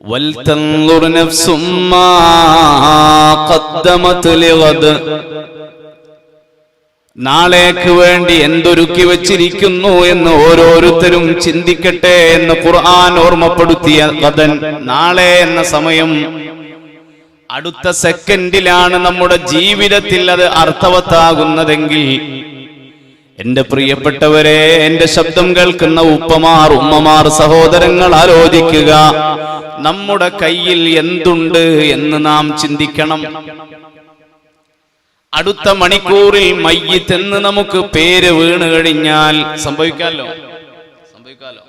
ولتنظر نفس ما قدمت لغد നാളേക്ക് വേണ്ടി എന്തൊരുക്കി വച്ചിരിക്കുന്നു എന്ന് ഓരോരുത്തരും ചിന്തിക്കട്ടെ എന്ന് ഖുർആൻ ഓർമ്മപ്പെടുത്തിയ കഥൻ നാളെ എന്ന സമയം അടുത്ത സെക്കൻഡിലാണ് നമ്മുടെ ജീവിതത്തിൽ അത് അർത്ഥവത്താകുന്നതെങ്കിൽ എന്റെ പ്രിയപ്പെട്ടവരെ എന്റെ ശബ്ദം കേൾക്കുന്ന ഉപ്പമാർ ഉമ്മമാർ സഹോദരങ്ങൾ ആലോചിക്കുക നമ്മുടെ കയ്യിൽ എന്തുണ്ട് എന്ന് നാം ചിന്തിക്കണം. അടുത്ത മണിക്കൂറിൽ മയ്യത്ത് എന്ന് നമുക്ക് പേര് വീണ് കഴിഞ്ഞാൽ സംഭവിക്കാലോ? സംഭവിക്കാലോ?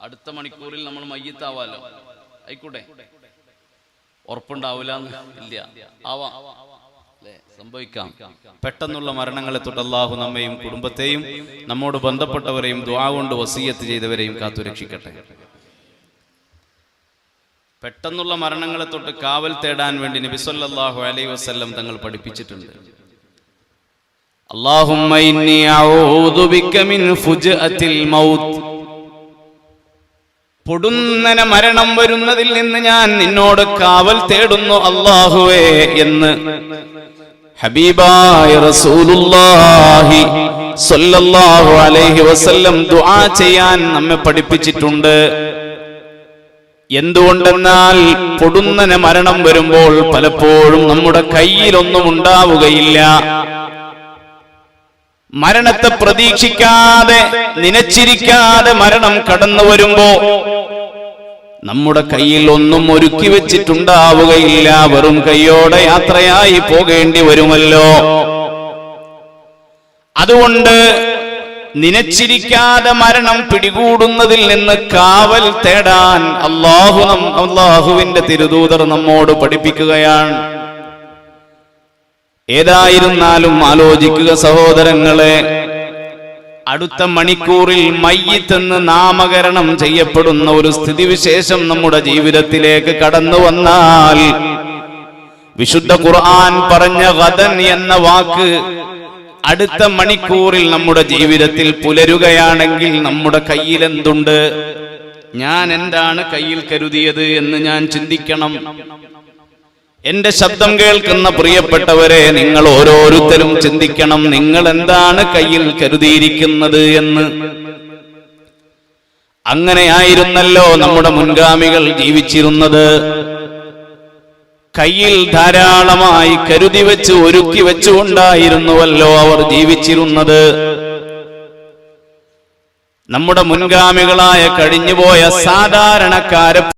അടുത്ത മണിക്കൂറിൽ നമ്മൾ മയ്യത്താവാലോ? ആയിക്കോട്ടെ ഉറപ്പുണ്ടാവില്ല ഇല്ല. ആവാം. സംഭവിക്കാം. പെട്ടെന്നുള്ള മരണങ്ങളെ തൊട്ട് നമ്മയും കുടുംബത്തെയും നമ്മോട് ബന്ധപ്പെട്ടവരെയും ദ്വാ കൊണ്ട് വസീയത്ത് ചെയ്തവരെയും കാത്തുരക്ഷിക്കട്ടെ. പെട്ടെന്നുള്ള മരണങ്ങളെ തൊട്ട് കാവൽ തേടാൻ വേണ്ടി നബി സല്ലല്ലാഹു അലൈഹി വസല്ലം തങ്ങൾ പഠിപ്പിച്ചിട്ടുണ്ട്. അല്ലാഹുമ്മ ഇന്നി അഊദു ബിക മിൻ ഫുജ്അത്തിൽ മൗത്ത്. പൊടുന്നനെ മരണം വരുന്നതിൽ നിന്ന് ഞാൻ നിന്നോട് കാവൽ തേടുന്നു അല്ലാഹുവേ എന്ന്. ഹബീബായ റസൂലുള്ളാഹി സല്ലല്ലാഹു അലൈഹി വസല്ലം ദുആ ചെയ്യാൻ നമ്മെ പഠിപ്പിച്ചിട്ടുണ്ട്. എന്തുകൊണ്ടെന്നാൽ പൊടുന്നനെ മരണം വരുമ്പോൾ പലപ്പോഴും നമ്മുടെ കയ്യിലൊന്നും ഉണ്ടാവുകയില്ല. മരണത്തെ പ്രതീക്ഷിക്കാതെ നനച്ചിരിക്കാതെ മരണം കടന്നു വരുമ്പോ നമ്മുടെ കയ്യിൽ ഒന്നും ഒരുക്കി വെച്ചിട്ടുണ്ടാവുകയില്ല. വെറും കയ്യോടെ യാത്രയായി പോകേണ്ടി വരുമല്ലോ. അതുകൊണ്ട് നനച്ചിരിക്കാതെ മരണം പിടികൂടുന്നതിൽ നിന്ന് കാവൽ തേടാൻ അള്ളാഹു അള്ളാഹുവിന്റെ തിരുദൂതർ നമ്മോട് പഠിപ്പിക്കുകയാണ്. ഏതായിരുന്നാലും ആലോചിക്കുക സഹോദരങ്ങളെ അടുത്ത മണിക്കൂറിൽ മയ്യത്തെന്ന് നാമകരണം ചെയ്യപ്പെടുന്ന ഒരു സ്ഥിതിവിശേഷം നമ്മുടെ ജീവിതത്തിലേക്ക് കടന്നു വന്നാൽ വിശുദ്ധ ഖുർആൻ പറഞ്ഞ ഗദൻ എന്ന വാക്ക് അടുത്ത മണിക്കൂറിൽ നമ്മുടെ ജീവിതത്തിൽ പുലരുകയാണെങ്കിൽ നമ്മുടെ കയ്യിൽ എന്തുണ്ട് ഞാൻ എന്താണ് കയ്യിൽ കരുതിയത് എന്ന് ഞാൻ ചിന്തിക്കണം. എന്റെ ശബ്ദം കേൾക്കുന്ന പ്രിയപ്പെട്ടവരെ നിങ്ങൾ ഓരോരുത്തരും ചിന്തിക്കണം. നിങ്ങൾ എന്താണ് കയ്യിൽ കരുതിയിരിക്കുന്നത് എന്ന്. അങ്ങനെയായിരുന്നല്ലോ നമ്മുടെ മുൻഗാമികൾ ജീവിച്ചിരുന്നത്. കയ്യിൽ ധാരാളമായി കരുതി വെച്ച് ഒരുക്കി വെച്ചുകൊണ്ടായിരുന്നുവല്ലോ അവർ ജീവിച്ചിരുന്നത്. നമ്മുടെ മുൻഗാമികളായ കഴിഞ്ഞുപോയ സാധാരണക്കാരെ